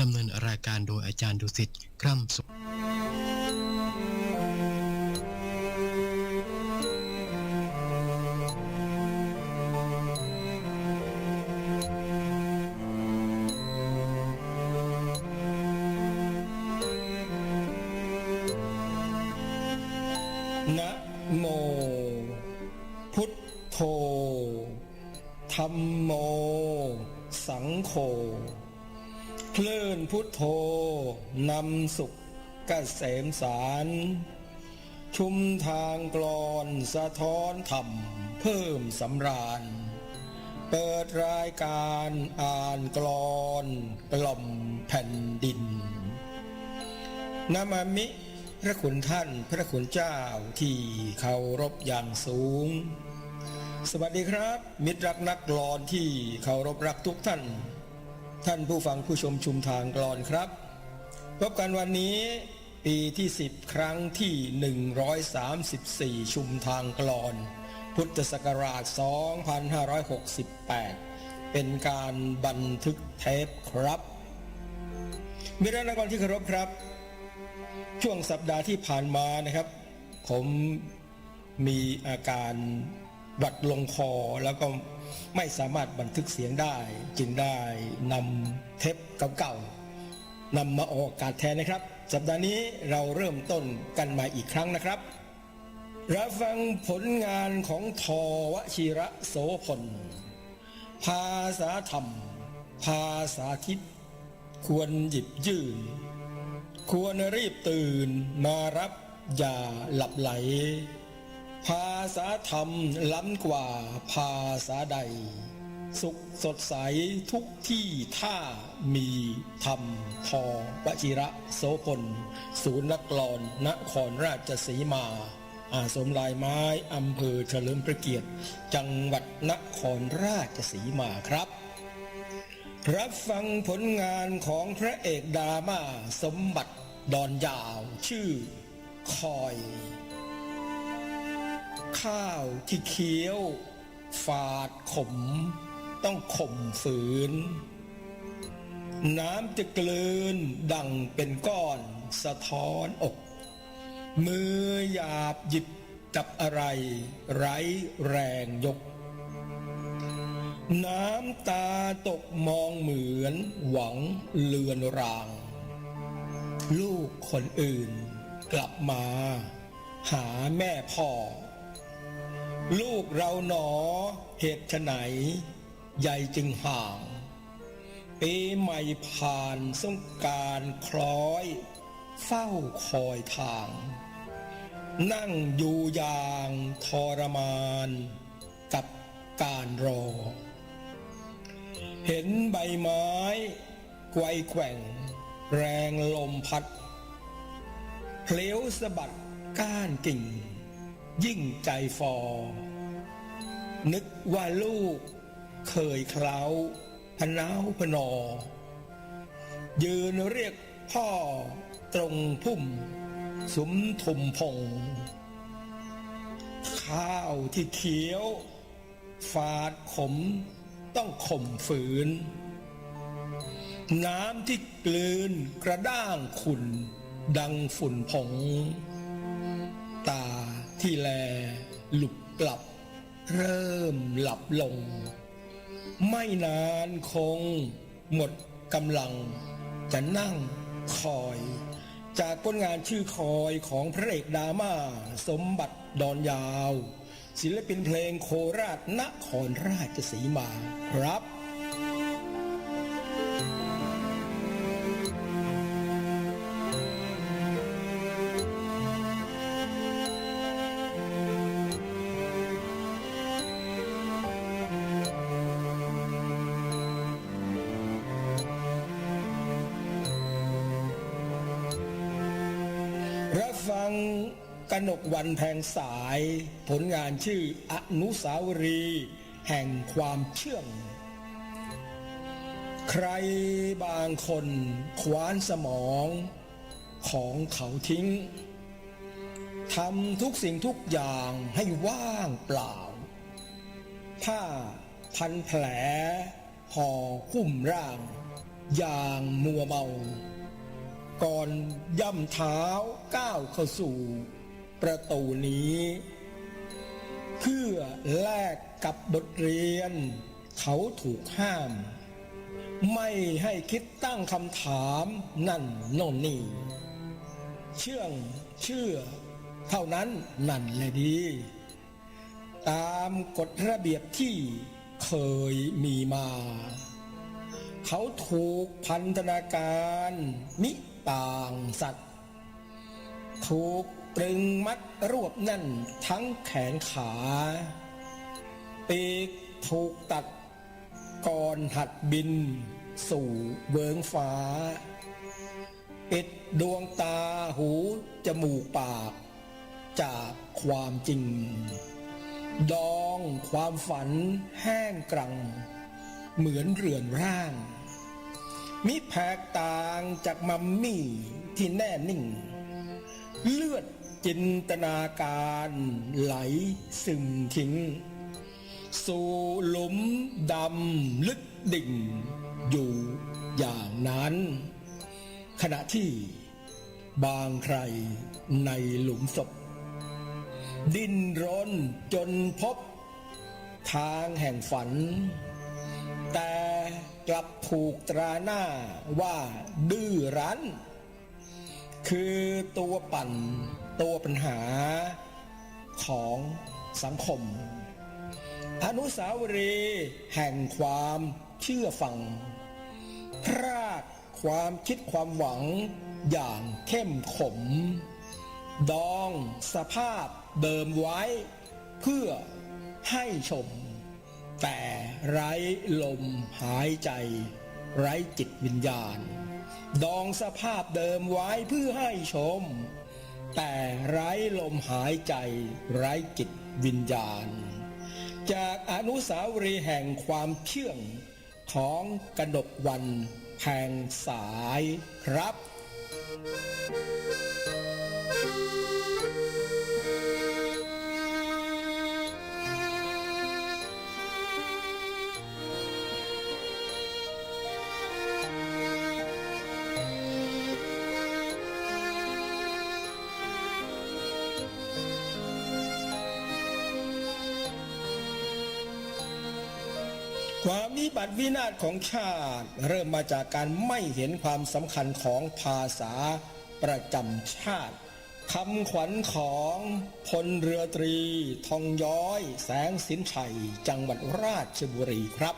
ดำเนินรายการโดยอาจารย์ดุสิตกล้ำสุข ษมสาร ชุมทางกลอนสะท้อนธรรมเพิ่มสำราญ เปิดรายการอ่านกลอนกล่อมแผ่นดินนามามิ พระคุณท่านพระคุณเจ้าที่เคารพอย่างสูง สวัสดีครับ มิตรรักนักกลอนที่เคารพรักทุกท่าน ท่านผู้ฟังผู้ชมชุมทางกลอนครับ พบกันวันนี้ ปีที่10ครั้งที่ 134 ชุมทางกลอน พุทธศักราช 2568 เป็นการบันทึกเทปครับมิรรักนักกลอนที่เคารพครับ ช่วงสัปดาห์ที่ผ่านมานะครับ ผมมีอาการหวัดลงคอแล้วก็ไม่สามารถบันทึกเสียงได้ จึงได้นำเทปเก่าๆนำมาออกอากาศแทนนะครับ สัปดาห์นี้เราเริ่มต้นกันมาอีกครั้งนะครับ รับฟังผลงานของทอวชิระโสพล ภาษาธรรม ภาษาทิศควรหยิบยื่น ควรรีบตื่นมารับอย่าหลับไหล ภาษาธรรมล้ำกว่าภาษาใด สุขสดใสทุกที่ท่ามีธรรมพอวชิระโสพล ศูนย์นักกลอนนครราชสีมา อาสมลายไม้อำเภอเฉลิมพระเกียรติ จังหวัดนครราชสีมาครับ รับฟังผลงานของพระเอกดราม่าสมบัติดอนยาว ชื่อ คอย ข้าวที่เคี้ยว ฝาดขม ต้องข่มฝืน น้ำจะกลืนดังเป็นก้อนสะท้อนอก มือหยาบหยิบจับอะไร ไร้แรงยก น้ำตาตกมองเหมือนหวังเลือนราง ลูกคนอื่นกลับมา หาแม่พ่อ ลูกเราหนอเหตุไฉน ใหญ่จึงห่าง ปีใหม่ผ่านสงการคล้อย เฝ้าคอยทาง นั่งอยู่อย่างทรมานกับการรอ เห็นใบไม้ไกวแกว่ง แรงลมพัดเพลวสะบัดก้านกิ่ง ยิ่งใจฟอ นึกว่าลูก เคยเคล้าพนาวพนอ ยืนเรียกพ่อตรงพุ่ม สุมทุมพง ข้าวที่เขียว ฝาดขมต้องข่มฝืน น้ำที่กลืนกระด้างขุนดังฝุ่นผง ตาที่แล หลุบกลับ เริ่มหลับลง ไม่นานคงหมดกำลัง จะนั่งคอย จากผลงานชื่อคอยของพระเอกดราม่า สมบัติดอนยาว ศิลปินเพลงโคราชนครราชสีมา ครับ วันแพงสาย ผลงานชื่ออนุสาวรีย์แห่งความเชื่อง ใครบางคนคว้านสมองของเขาทิ้งทำทุกสิ่งทุกอย่างให้ว่างเปล่า ผ้าพันแผลห่อหุ้มร่าง อย่างมัวเมา ก่อนย่ำเท้าก้าวเข้าสู่ ประตูนี้ เพื่อแลกกับบทเรียน เขาถูกห้าม ไม่ให้คิดตั้งคำถามนั่นโน่นนี่ เชื่องเชื่อ เท่านั้นนั่นแหละดี ตามกฎระเบียบที่เคยมีมา เขาถูกพันธนาการ มิต่างสัตว์ถูก ตรึงมัดรวบแน่นทั้งแขนขา ปีกถูกตัดก่อนหัดบิน สู่เวิงฟ้า ปิดดวงตาหูจมูกปาก จากความจริง ดองความฝันแห้งกรัง เหมือนเรือนร่าง มิแผกต่างจากมัมมี่ที่แน่นิ่ง เลือด จินตนาการไหลซึมทิ้ง สู่หลุมดำลึกดิ่ง อยู่อย่างนั้น ขณะที่บางใครในหลุมศพ ดิ้นรนจนพบ ทางแห่งฝัน แต่กลับถูกตราหน้าว่าดื้อรั้น คือตัวปั่น ตัวปัญหาของสังคม อนุสาวรีย์แห่งความเชื่อฟัง พรากความคิดความหวังอย่างเข้มขม ดองสภาพเดิมไว้ เพื่อให้ชม แต่ไร้ลมหายใจ ไร้จิตวิญญาณ ดองสภาพเดิมไว้เพื่อให้ชม แต่ไร้ลมหายใจไร้จิตวิญญาณ จากอนุสาวรีย์แห่งความเชื่องของกนกวันแห่งสายครับ ความวิบัติวินาศของชาติ เริ่มมาจากการไม่เห็นความสำคัญของภาษาประจำชาติคำขวัญของพลเรือตรี ทองย้อย แสงสินชัย จังหวัดราชบุรีครับ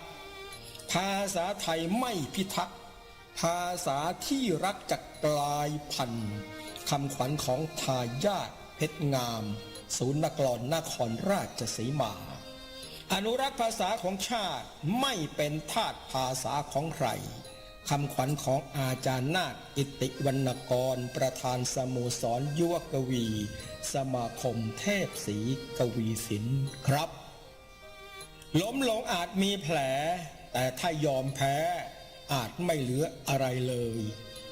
ภาษาไทยไม่พิทักษ์ภาษาที่รักจากกลายพันธุ์คำขวัญของทายาทเพชรงาม ศูนย์นกรนครราชสีมา อนุรักษ์ภาษาของชาติไม่เป็นทาสภาษาของใครคำขวัญของอาจารย์นาคอิติวรรณกร ประธานสโมสรยุวกวี สมาคมเทพศรีกวีศิลป์ครับ ล้มลงอาจมีแผล แต่ถ้ายอมแพ้ อาจไม่เหลืออะไรเลย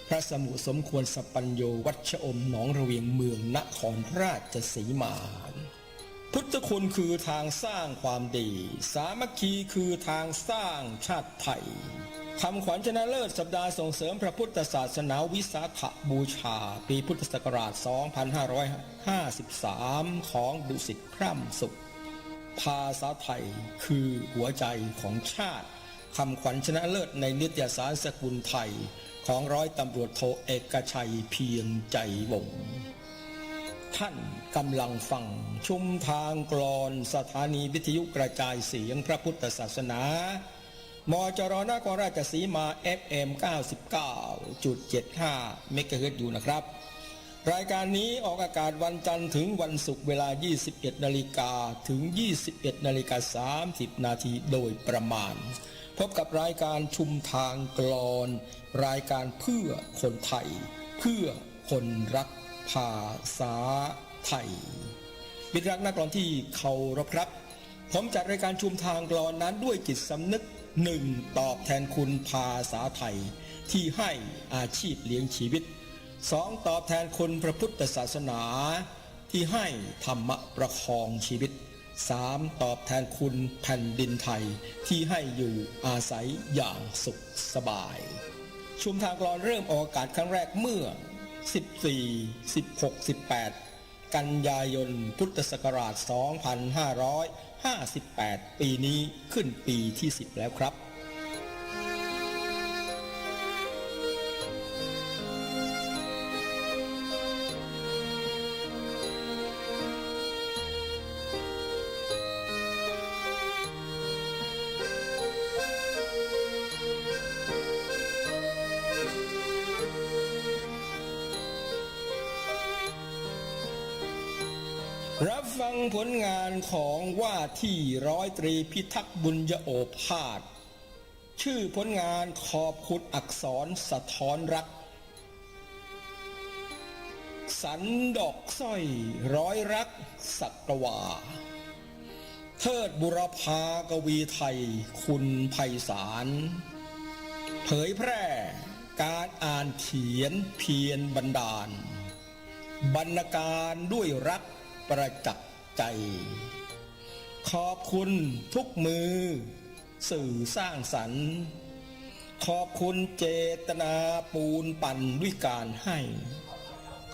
พระสมุสมควรสปัญโยวัชอมหนองระเวียงเมืองนครราชสีมา พุทธคุณคือทางสร้างความดี สามัคคีคือทางสร้างชาติไทยคำขวัญชนะเลิศสัปดาห์ส่งเสริมพระพุทธศาสนาวิสาขบูชา ปีพุทธศักราช 2553 ของดุสิตคร่ำสุข ภาษาไทยคือหัวใจของชาติคำขวัญชนะเลิศในนิตยสารสกุลไทย ของร้อยตำรวจโทเอกชัยเพียงใจวงศ์ ท่านกำลังฟัง ชุมทางกรอนสถานีวิทยุกระจายเสียงพระพุทธศาสนา มจรนครราชสีมา FM 99.75 เมกะเฮิรตซ์อยู่นะครับ รายการนี้ออกอากาศวันจันทร์ถึงวันศุกร์เวลา 21 นาฬิกาถึง 21 นาฬิกา 30 นาทีโดยประมาณ พบกับรายการชุมทางกรอน รายการเพื่อคนไทย เพื่อคนรัก ภาษาไทยบิดรักนักกลอนที่เคารพครับ ผมจัดรายการชุมทางกลอนนั้นด้วยจิตสำนึกหนึ่งตอบแทนคุณภาษาไทย ที่ให้อาชีพเลี้ยงชีวิตสองตอบแทนคุณพระพุทธศาสนา ที่ให้ธรรมะประคองชีวิตสามตอบแทนคุณแผ่นดินไทยที่ให้อยู่อาศัยอย่างสุขสบาย ชุมทางกลอนเริ่มออกอากาศครั้งแรกเมื่อ 14 16 18 กันยายนพุทธศักราช 2558 ปีนี้ขึ้นปีที่ 10 แล้วครับ ผลงานของว่าที่ร้อยตรีพิทักษ์บุญยโอภาส ชื่อผลงานขอบคุณอักษรสะท้อนรัก สันดอกสร้อยร้อยรักสักวาเทิดบุรพากวีไทยคุณไพศาล เผยแพร่การอ่านเขียนเพียรบรรดาล บรรณาการด้วยรักประจักษ์ ใจ ขอบคุณทุกมือ สื่อสร้างสรรค์ ขอบคุณเจตนาปูนปั่นด้วยการให้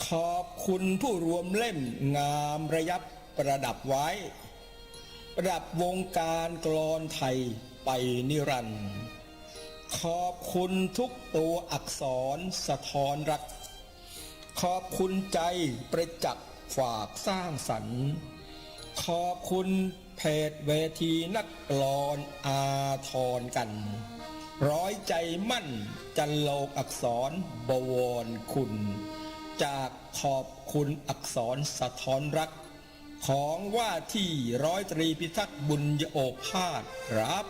ขอบคุณผู้รวมเล่มงามระยับประดับไว้ ประดับวงการกลอนไทยไปนิรันดร์ขอบคุณทุกตัวอักษรสะท้อนรัก ขอบคุณใจประจักษ์ฝากสร้างสรรค์ ขอบคุณเพจเวทีนักกลอนอาทรกัน ร้อยใจมั่นจันโลกอักษรบวรคุณ จากขอบคุณอักษรสะท้อนรัก ของว่าที่ร้อยตรีพิทักษ์บุญโอภาสครับ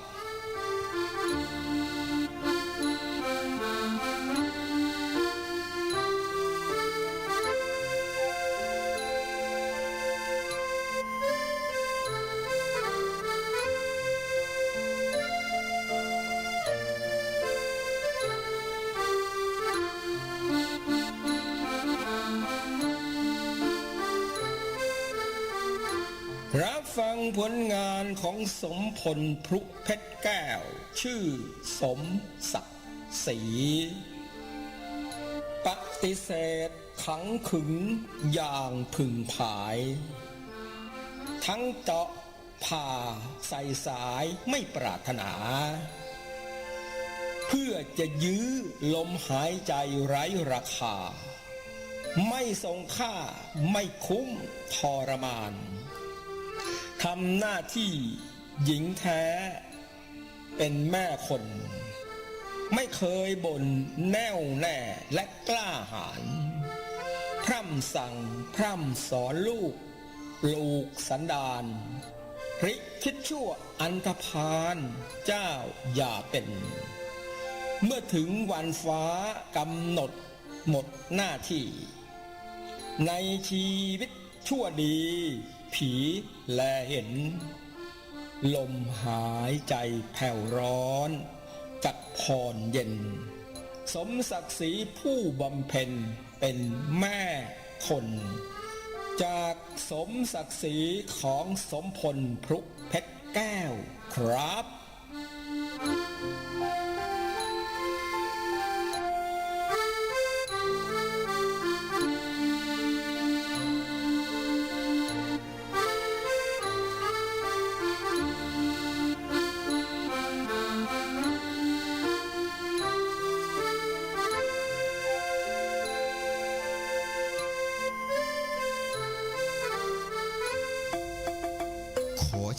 รับฟังผลงานของสมพลพรุเพชรแก้ว ชื่อสมศักดิ์ศรีปฏิเสธขังขึงอย่างผึ่งผาย ทั้งเจาะผ่าใส่สายไม่ปรารถนา เพื่อจะยื้อลมหายใจไร้ราคา ไม่ทรงค่าไม่คุ้มทรมาน ทำหน้าที่หญิงแท้ เป็นแม่คน ไม่เคยบ่นแน่วแน่และกล้าหาญพร่ำสั่งพร่ำสอนลูก ลูกสันดานริคิดชั่วอันธพาลเจ้าอย่าเป็น เมื่อถึงวันฟ้ากำหนดหมดหน้าที่ ในชีวิตชั่วดี ผีแลเห็น ลมหายใจแผ่วร้อน จักพรเย็น สมศักดิ์ศรีผู้บำเพ็ญเป็นแม่คน จากสมศักดิ์ศรีของสมพลพรุเพชรแก้วครับ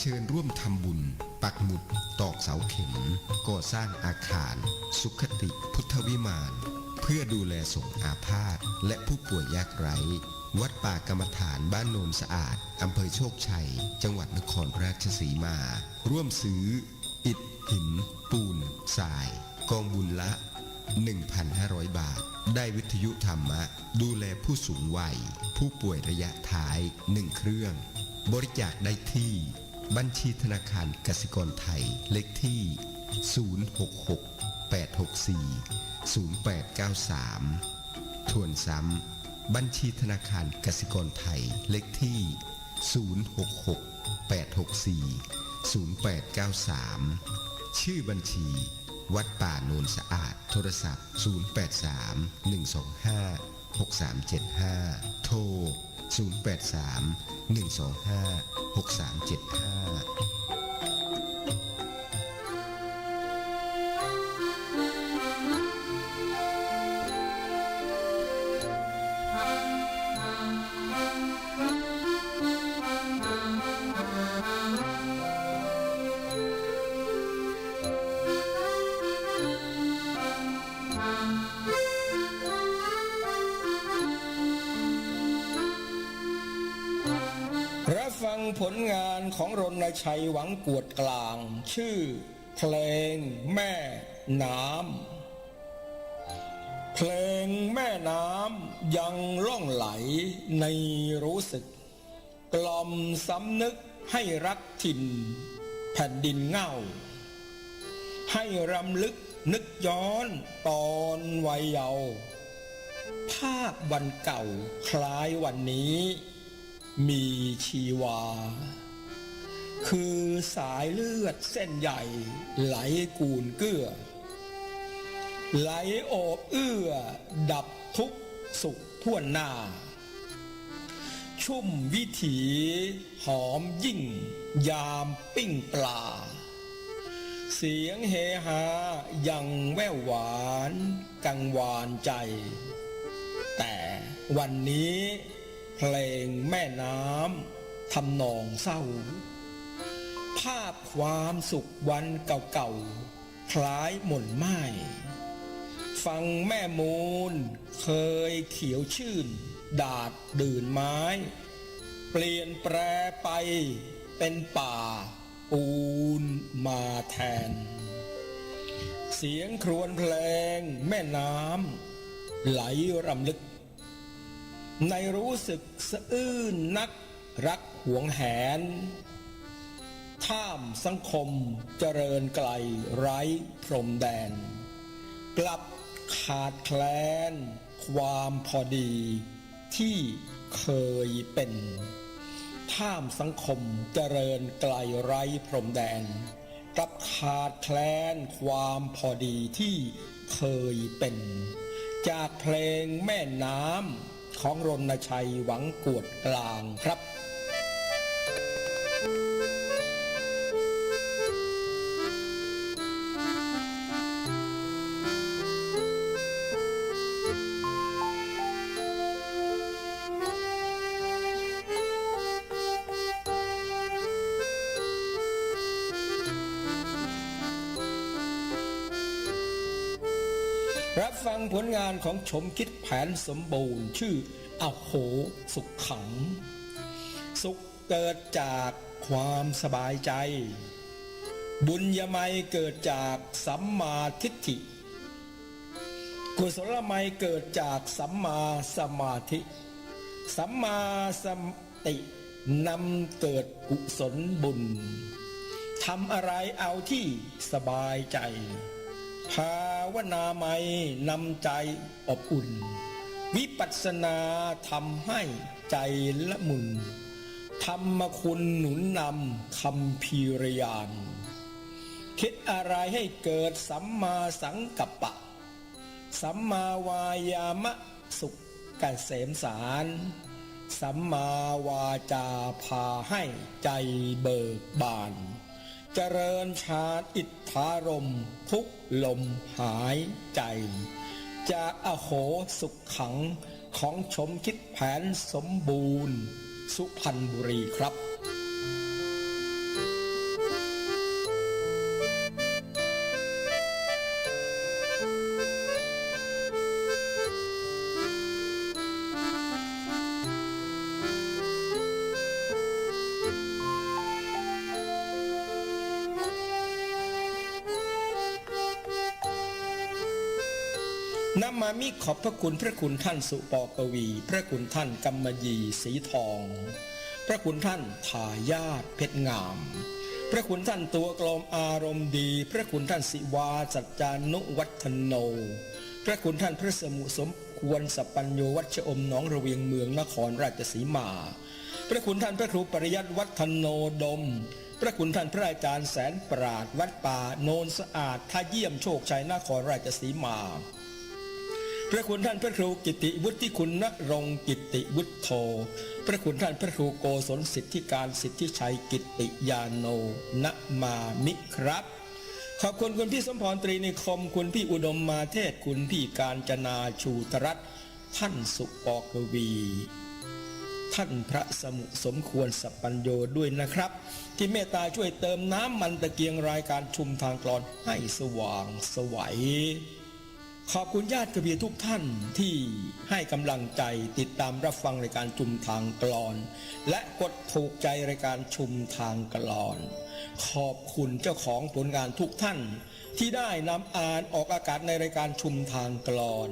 เชิญร่วมทำบุญ ปักหมุดตอกเสาเข็มก่อสร้างอาคาร สุขติพุทธวิมาน เพื่อดูแลสงอาพาธและผู้ป่วยยากไร้ วัดป่ากรรมฐานบ้านโนนสะอาดอำเภอโชคชัย จังหวัดนครราชสีมา ร่วมซื้อ อิฐ หิน ปูนทราย กองบุญละ 1,500 บาท ได้วิทยุธรรมะ ดูแลผู้สูงวัย ผู้ป่วยระยะท้าย1เครื่อง บริจาคได้ที่ บัญชีธนาคารกสิกรไทย เลขที่ 066 864 0893 ทวนซ้ำ บัญชีธนาคารกสิกรไทย เลขที่ 066 864 0893 ชื่อบัญชี วัดป่าโนนสะอาด โทรศัพท์ 083 125 6375 โทร 083 125 6375 ผลงานของรณชัยหวังกวดกลาง ชื่อ เพลงแม่น้ำเพลงแม่น้ำยังล่องไหลในรู้สึก กล่อมสำนึกให้รักถิ่น แผ่นดินเง่า ให้รำลึกนึกย้อนตอนวัยเยาว์ภาพวันเก่าคล้ายวันนี้ มีชีวา คือสายเลือดเส้นใหญ่ ไหลกูนเกื้อ ไหลโอบเอื้อ ดับทุกสุขทั่วหน้า ชุ่มวิถีหอมยิ่ง ยามปิ้งปลา เสียงเฮฮายังแว่วหวาน กังวานใจ แต่วันนี้ เพลงแม่น้ำทำนองเศร้า ภาพความสุขวันเก่าๆ คล้ายหม่นไหม้ฟังแม่มูลเคยเขียวชื่น ดาดดื่นไม้ เปลี่ยนแปรไปเป็นป่า ปูนมาแทน เสียงครวญเพลงแม่น้ำไหลรำลึก ในรู้สึกสะอื้นนักรักหวงแหน ท่ามสังคมเจริญไกลไร้พรมแดน กลับขาดแคลน ความพอดีที่เคยเป็น ท่ามสังคมเจริญไกลไร้พรมแดน กลับขาดแคลนความพอดีที่เคยเป็น จากเพลงแม่น้ำ ของรณชัยหวังกวดกลางครับ รับฟังผลงานของชมคิดแผนสมบูรณ์ ชื่ออโหสุขขัง สุขเกิดจากความสบายใจ บุญยมัยเกิดจากสัมมาทิฏฐิ กุศลมัยเกิดจากสัมมาสมาธิ สัมมาสตินำเกิดกุศลบุญทำอะไรเอาที่สบายใจภา วนาไม่นำใจอบอุ่น วิปัสสนาทำให้ใจละมุนธรรมคุณหนุนนำคำพีรยาน คิดอะไรให้เกิดสัมมาสังกัปปะ สัมมาวายามะสุขกเกษมสาร สัมมาวาจาพาให้ใจเบิกบาน เจริญชาติอิทธารม ทุกลมหายใจ จะอโหสุขขังของชมคิดแผนสมบูรณ์ สุพรรณบุรีครับ มามิขอบพระคุณพระคุณท่านสุปอกวี พระคุณท่านกำมยีสีทอง พระคุณท่านทายาทเพชรงาม พระคุณท่านตัวกลมอารมณ์ดี พระคุณท่านสิวาสัจจานุวัฒโน พระคุณท่านพระสมุสมควรสัปัญโยวัชอมหนองระเวียงเมืองนครราชสีมา พระคุณท่านพระครูปริยัติวัฒโนดม พระคุณท่านพระอาจารย์แสนปราดวัดป่าโนนสะอาดท่าเยี่ยมโชคชัยนครราชสีมา พระคุณท่านพระครูกิติวุฒิคุณณรงกิติวุฒโธพระคุณท่านพระครูโกศลสิทธิการสิทธิชัยกิติยาโนณมามิครับ ขอบคุณคุณพี่สมพรตรีนิคมคุณพี่อุดมมาเทศคุณพี่การจนาชูตรัตท่านสุปอกวี ท่านพระสมุสมควรสัปปัญโยด้วยนะครับ ที่เมตตาช่วยเติมน้ำมันตะเกียงรายการชุมทางกลอนให้สว่างสวัย ขอบคุณญาติกระเบียทุกท่านที่ให้กำลังใจติดตามรับฟังรายการชุมทางกลอน และกดถูกใจรายการชุมทางกลอน ขอบคุณเจ้าของผลงานทุกท่าน ที่ได้นำอ่านออกอากาศในรายการชุมทางกลอน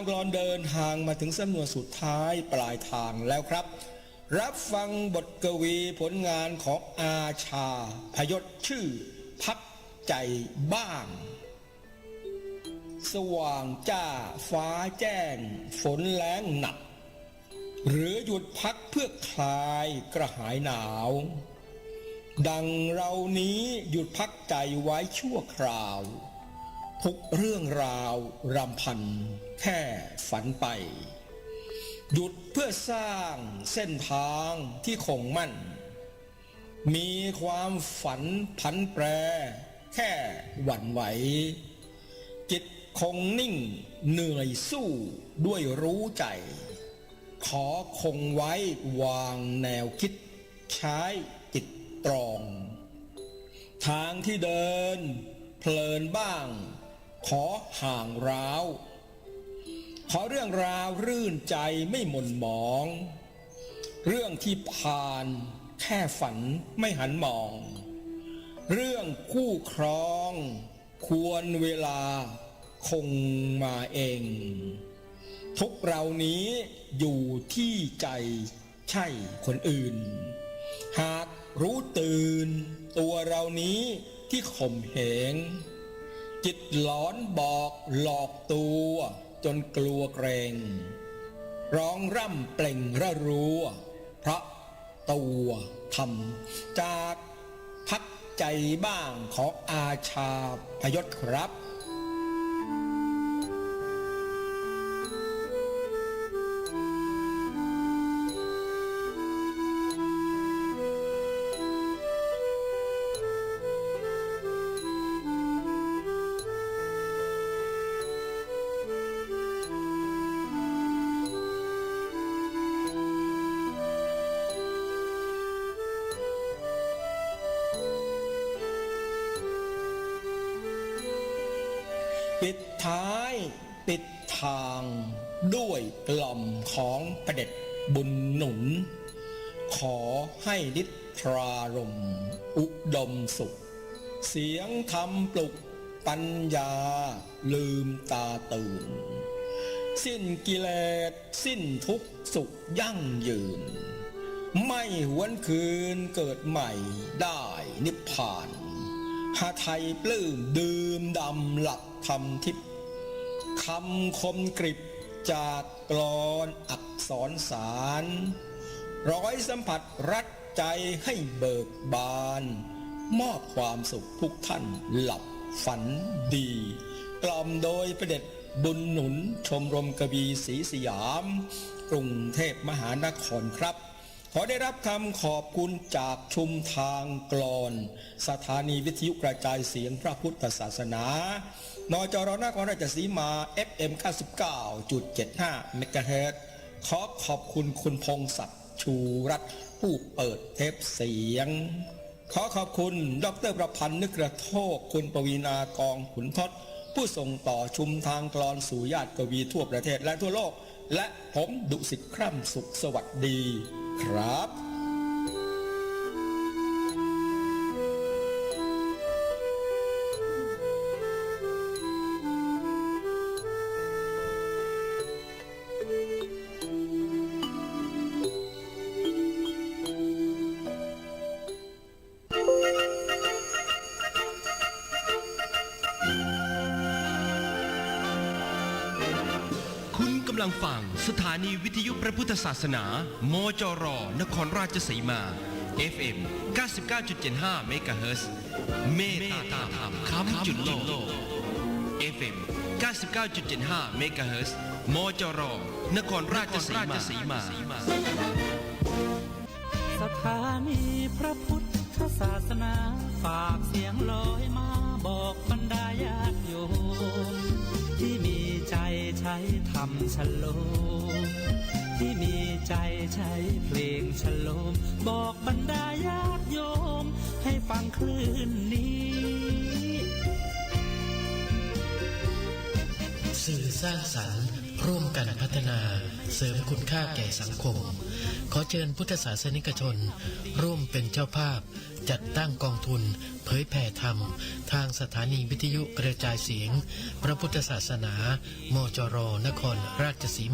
างกลอนเดินทางมาถึงสำนวนสุดท้ายปลายทางแล้วครับ รับฟังบทกวีผลงานของอาชา พยศชื่อ พักใจบ้าง สว่างจ้าฟ้าแจ้ง ฝนแรงหนัก หรือหยุดพักเพื่อคลายกระหายหนาว ดังเรานี้หยุดพักใจไว้ชั่วคราวทุกเรื่องราวรำพัน แค่ฝันไป หยุดเพื่อสร้างเส้นทางที่คงมั่น มีความฝันพันแปร แค่หวั่นไหว จิตคงนิ่งเหนื่อยสู้ด้วยรู้ใจ ขอคงไว้วางแนวคิด ใช้จิตตรอง ทางที่เดิน เพลินบ้าง ขอห่างร้าว ขอเรื่องราวรื่นใจไม่หม่นหมอง เรื่องที่ผ่านแค่ฝันไม่หันมอง เรื่องคู่ครอง ควรเวลาคงมาเอง ทุกเรานี้อยู่ที่ใจใช่คนอื่น หากรู้ตื่น ตัวเรานี้ที่ข่มเหง จิตหลอนบอกหลอกตัว จนกลัวเกรง ร้องร่ำเปล่งระรัวพระตัวทำจากพักใจบ้างของอาชาพยศครับ ท้ายปิดทางด้วยกล่อมของประเด็จบุญหนุน ขอให้นิทรารม อุดมสุข เสียงธรรมปลุกปัญญาลืมตาตื่น สิ้นกิเลสสิ้นทุกสุขยั่งยืน ไม่หวนคืนเกิดใหม่ได้นิพพานหาไทยปลื้มดื่มดำหลักธรรมทิพย คำคมกริบจากกลอนอักษรสาร ร้อยสัมผัสรัดใจให้เบิกบาน มอบความสุขทุกท่านหลับฝันดี กล่อมโดยประเด็จบุญหนุนชมรมกบีศรีสยาม กรุงเทพมหานครครับ ขอได้รับคำขอบคุณจากชุมทางกลอน สถานีวิทยุกระจายเสียงพระพุทธศาสนานจรนครราชสีมา FM 99.75 เมกะเฮิรตขอขอบคุณคุณพงศักดิ์ชูรัตน์ผู้เปิดเทปเสียง ขอขอบคุณ ดรประพันธ์นึกกระโทก คุณปวีณากองขุนทศผู้ส่งต่อชุมทางกลอนสู่ญาติกวีทั่วประเทศและทั่วโลก และผมดุสิตคร่ำสุขสวัสดีครับ นีวิทยุพระพุทธศาสนา มจร นครราชสีมา FM 99.75เมกะเฮิรตซ์เมตตาธรรมคำจุดโลก FM 99.75เมกะเฮิรตซ์มจร นครราชสีมา สถานีพระพุทธศาสนา ฝากเสียงลอยมาบอกบรรดาญาติโยมที่มีใจใช้ำฉโลมที่มีใจใช้เพลงฉโลม บอกบรรดาญาติโยม ให้ฟังคลื่นนี้สื่อสร้างสรรค์ร่วมกันพัฒนาเสริมคุณค่าแก่สังคม ขอเชิญพุทธศาสนิกชน ร่วมเป็นเจ้าภาพ จัดตั้งกองทุน เผยแผ่ธรรม ทางสถานีวิทยุกระจายเสียง พระพุทธศาสนา มจร นครราชสีมา